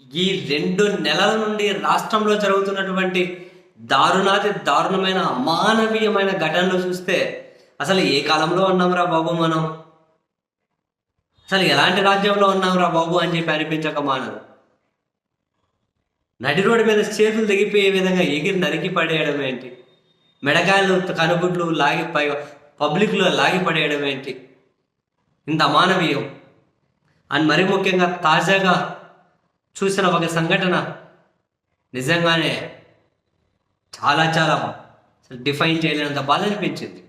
ఈ రెండు నెలల నుండి రాష్ట్రంలో జరుగుతున్నటువంటి దారుణాతి దారుణమైన అమానవీయమైన ఘటనలు చూస్తే అసలు ఏ కాలంలో ఉన్నాంరా బాబు మనం? అసలు ఎలాంటి రాజ్యంలో ఉన్నాంరా బాబు అని చెప్పి అనిపించక మానదు నడి రోడ్డు మీద చేతులు తెగిపోయే విధంగా ఎగిరి నరికి పడేయడం ఏంటి? మెడకాయలు కనుగుడ్లు లాగి పై పబ్లిక్లో లాగి పడేయడం ఏంటి? ఇంత అమానవీయం. అండ్ మరి ముఖ్యంగా తాజాగా చూసిన ఒక సంఘటన నిజంగానే చాలా చాలా అసలు డిఫైన్ చేయలేనంత బాధ అనిపించింది.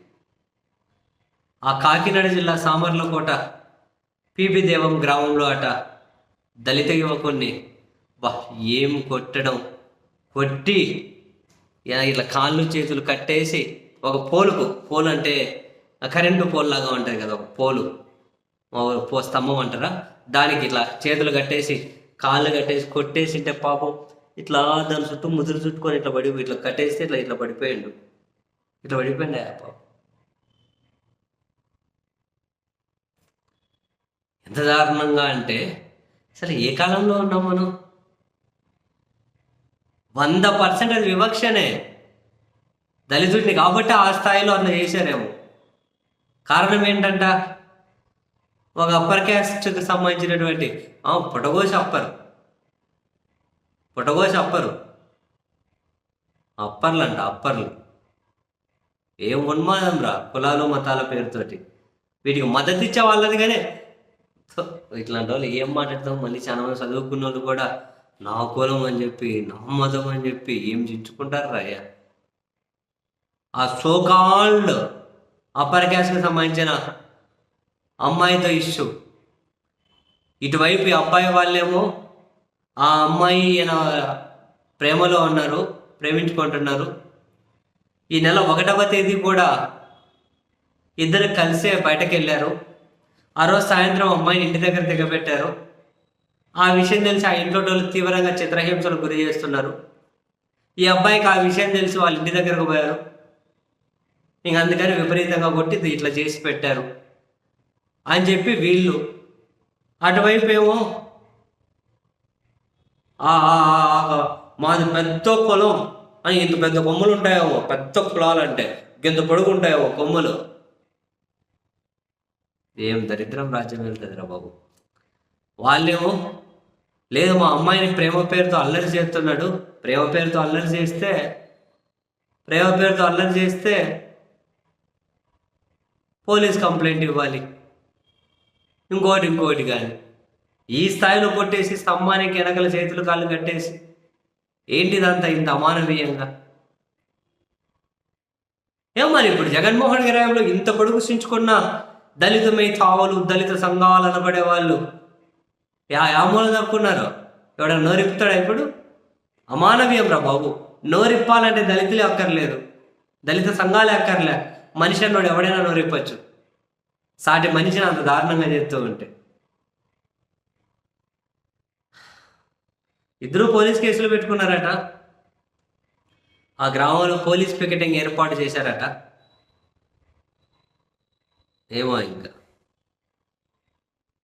ఆ కాకినాడ జిల్లా సామర్లకోట పిబి దేవం గ్రామంలో అట దళిత యువకుణ్ణి బా ఏం కొట్టడం? కొట్టి ఇట్లా కాళ్ళు చేతులు కట్టేసి ఒక పోలుకు పోలు అంటే ఆ కరెంటు పోల్ లాగా ఉంటుంది కదా ఒక పోలు మా ఊరు పో స్తంభం అంటారా? దానికి ఇట్లా చేతులు కట్టేసి కాళ్ళు కట్టేసి కొట్టేసింటే పాపం ఇట్లా దాని చుట్టూ ముదురు చుట్టుకొని ఇట్లా పడి ఇట్లా కట్టేస్తే ఇట్లా ఇట్లా పడిపోయిండు. ఇట్లా పడిపోయింది ఆ పాపం. ఎంత దారుణంగా అంటే అసలు ఏ కాలంలో ఉన్నాం మనం? వంద పర్సెంట్ అది వివక్షనే. దళితుడిని కాబట్టి ఆ స్థాయిలో అట్లా చేశారేమో. కారణం ఏంటంట? ఒక అప్పర్ క్యాస్ట్కి సంబంధించినటువంటి ఆ, పుటగోసి అప్పరు పుటగోసి అప్పరు అప్పర్లు అంట అప్పర్లు ఏం ఉన్మాదం రా కులాలు మతాల పేరుతోటి. వీటికి మద్దతు ఇచ్చే వాళ్ళది కానీ ఇట్లాంటి వాళ్ళు ఏం మాట్లాడతాం మళ్ళీ చాలా మంది చదువుకున్న వాళ్ళు కూడా నా కులం అని చెప్పి నా మతం అని చెప్పి ఏం చించుకుంటారు రాయ ఆ సోకాల్డ్ అప్పర్ క్యాస్ట్కి సంబంధించిన అమ్మాయితో ఇష్యూ. ఇటువైపు ఈ అబ్బాయి వాళ్ళేమో ఆ అమ్మాయి ఈయన ప్రేమలో ఉన్నారు ప్రేమించుకుంటున్నారు. ఈ నెల ఒకటవ తేదీ కూడా ఇద్దరు కలిసే బయటకు వెళ్ళారు ఆ రోజు సాయంత్రం అమ్మాయిని ఇంటి దగ్గర దిగబెట్టారు. ఆ విషయం తెలిసి ఆ ఇంట్లో వాళ్ళు తీవ్రంగా చిత్రహింసలకు గురి చేస్తున్నారు. ఈ అబ్బాయికి ఆ విషయం తెలిసి వాళ్ళ ఇంటి దగ్గరకు పోయారు. ఇంక అందుకని విపరీతంగా కొట్టి ఇట్లా చేసి పెట్టారు. అని చెప్పి వీళ్ళు అటువైపు ఏమో మాది పెద్ద పొలం అని ఇంత పెద్ద కొమ్ములు ఉంటాయేమో పెద్ద పొలాలు అంటే ఇంత పొడుగు ఉంటాయేమో కొమ్ములు. ఏం దరిద్రం రాజ్యం వెళ్తుందిరా బాబు. వాళ్ళేమో లేదు మా అమ్మాయిని ప్రేమ పేరుతో అల్లరి చేస్తున్నాడు ప్రేమ పేరుతో అల్లరి చేస్తే ప్రేమ పేరుతో అల్లరి చేస్తే పోలీస్ కంప్లైంట్ ఇవ్వాలి. ఇంకోటి ఇంకోటి కానీ ఈ స్థాయిలో కొట్టేసి స్తంభానికి వెనకల చేతులు కాళ్ళు కట్టేసి ఏంటిదంతా ఇంత అమానవీయంగా? ఏం మరి ఇప్పుడు జగన్మోహన్ గారిలో ఇంత పొడుగు సించుకున్న దళిత మేధావులు దళిత సంఘాలు అనబడే వాళ్ళు యా యామూల తప్పుకున్నారు ఎవడన్నా నోరిపుతాడా ఇప్పుడు? అమానవీయం రా బాబు. నోరిప్పాలంటే దళితులే అక్కర్లేదు. దళిత సంఘాలే అక్కర్లే. మనిషి అన్నోడు ఎవడైనా నోరిప్పచ్చు. సాటి మనిషిని అంత దారుణంగా చేస్తూ ఉంటే ఇద్దరు పోలీస్ కేసులు పెట్టుకున్నారట. ఆ గ్రామంలో పోలీస్ పికెటింగ్ ఏర్పాటు చేశారట. ఏమో ఇంకా.